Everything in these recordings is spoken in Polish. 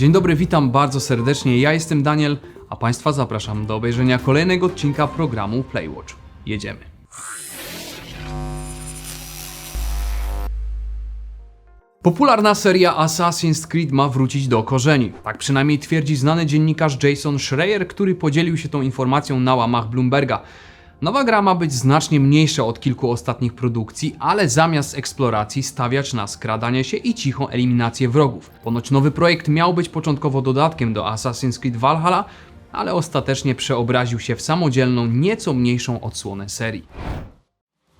Dzień dobry, witam bardzo serdecznie. Ja jestem Daniel, a Państwa zapraszam do obejrzenia kolejnego odcinka programu Playwatch. Jedziemy. Popularna seria Assassin's Creed ma wrócić do korzeni. Tak przynajmniej twierdzi znany dziennikarz Jason Schreier, który podzielił się tą informacją na łamach Bloomberga. Nowa gra ma być znacznie mniejsza od kilku ostatnich produkcji, ale zamiast eksploracji stawiać na skradanie się i cichą eliminację wrogów. Ponoć nowy projekt miał być początkowo dodatkiem do Assassin's Creed Valhalla, ale ostatecznie przeobraził się w samodzielną, nieco mniejszą odsłonę serii.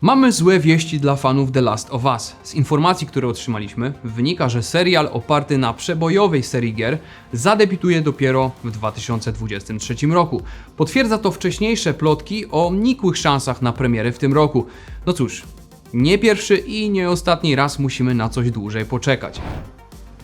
Mamy złe wieści dla fanów The Last of Us. Z informacji, które otrzymaliśmy, wynika, że serial oparty na przebojowej serii gier zadebiutuje dopiero w 2023 roku. Potwierdza to wcześniejsze plotki o nikłych szansach na premierę w tym roku. No cóż, nie pierwszy i nie ostatni raz musimy na coś dłużej poczekać.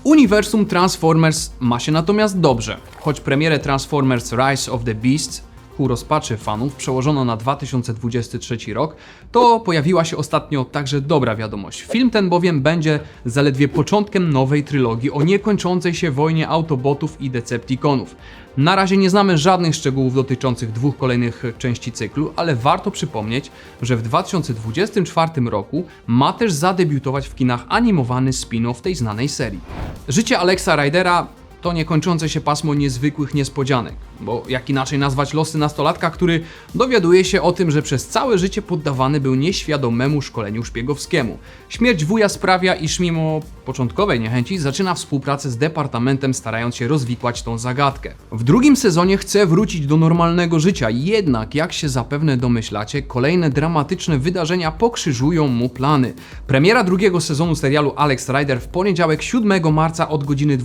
Uniwersum Transformers ma się natomiast dobrze. Choć premierę Transformers Rise of the Beasts ku rozpaczy fanów przełożono na 2023 rok, to pojawiła się ostatnio także dobra wiadomość. Film ten bowiem będzie zaledwie początkiem nowej trylogii o niekończącej się wojnie Autobotów i Decepticonów. Na razie nie znamy żadnych szczegółów dotyczących dwóch kolejnych części cyklu, ale warto przypomnieć, że w 2024 roku ma też zadebiutować w kinach animowany spin-off tej znanej serii. Życie Alexa Rydera to niekończące się pasmo niezwykłych niespodzianek, bo jak inaczej nazwać losy nastolatka, który dowiaduje się o tym, że przez całe życie poddawany był nieświadomemu szkoleniu szpiegowskiemu. Śmierć wuja sprawia, iż mimo początkowej niechęci zaczyna współpracę z departamentem, starając się rozwikłać tą zagadkę. W drugim sezonie chce wrócić do normalnego życia, jednak jak się zapewne domyślacie, kolejne dramatyczne wydarzenia pokrzyżują mu plany. Premiera drugiego sezonu serialu Alex Rider w poniedziałek 7 marca od godziny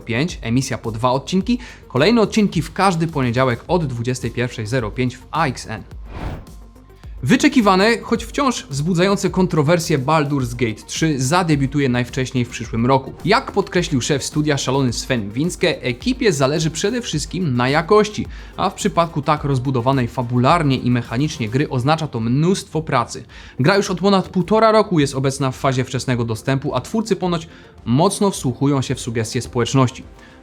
21.05, emisja po dwa odcinki, kolejne odcinki w każdy poniedziałek od 21.05 w AXN. Wyczekiwane, choć wciąż wzbudzające kontrowersje Baldur's Gate 3 zadebiutuje najwcześniej w przyszłym roku. Jak podkreślił szef studia szalony Sven Winske, ekipie zależy przede wszystkim na jakości, a w przypadku tak rozbudowanej fabularnie i mechanicznie gry oznacza to mnóstwo pracy. Gra już od ponad półtora roku jest obecna w fazie wczesnego dostępu, a twórcy ponoć mocno wsłuchują się w sugestie społeczności.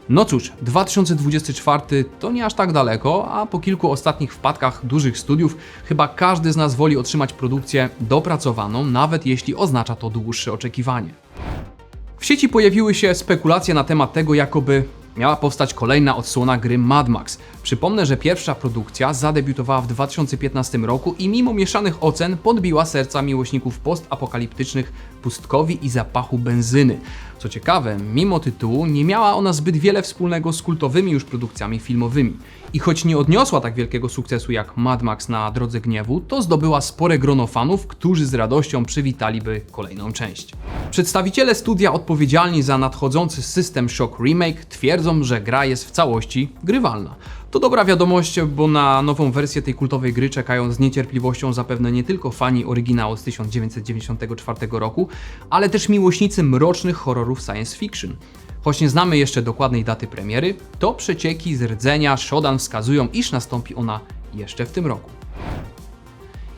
No cóż, 2024 to nie aż tak daleko, a po kilku ostatnich wpadkach dużych studiów chyba każdy z nas woli otrzymać produkcję dopracowaną, nawet jeśli oznacza to dłuższe oczekiwanie. W sieci pojawiły się spekulacje na temat tego, jakoby miała powstać kolejna odsłona gry Mad Max. Przypomnę, że pierwsza produkcja zadebiutowała w 2015 roku i mimo mieszanych ocen podbiła serca miłośników postapokaliptycznych pustkowi i zapachu benzyny. Co ciekawe, mimo tytułu nie miała ona zbyt wiele wspólnego z kultowymi już produkcjami filmowymi. I choć nie odniosła tak wielkiego sukcesu jak Mad Max na Drodze Gniewu, to zdobyła spore grono fanów, którzy z radością przywitaliby kolejną część. Przedstawiciele studia odpowiedzialni za nadchodzący System Shock Remake że gra jest w całości grywalna. To dobra wiadomość, bo na nową wersję tej kultowej gry czekają z niecierpliwością zapewne nie tylko fani oryginału z 1994 roku, ale też miłośnicy mrocznych horrorów science fiction. Choć nie znamy jeszcze dokładnej daty premiery, to przecieki z rdzenia Shodan wskazują, iż nastąpi ona jeszcze w tym roku.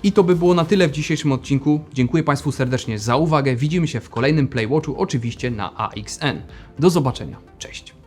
I to by było na tyle w dzisiejszym odcinku. Dziękuję Państwu serdecznie za uwagę. Widzimy się w kolejnym Playwatchu, oczywiście na AXN. Do zobaczenia. Cześć.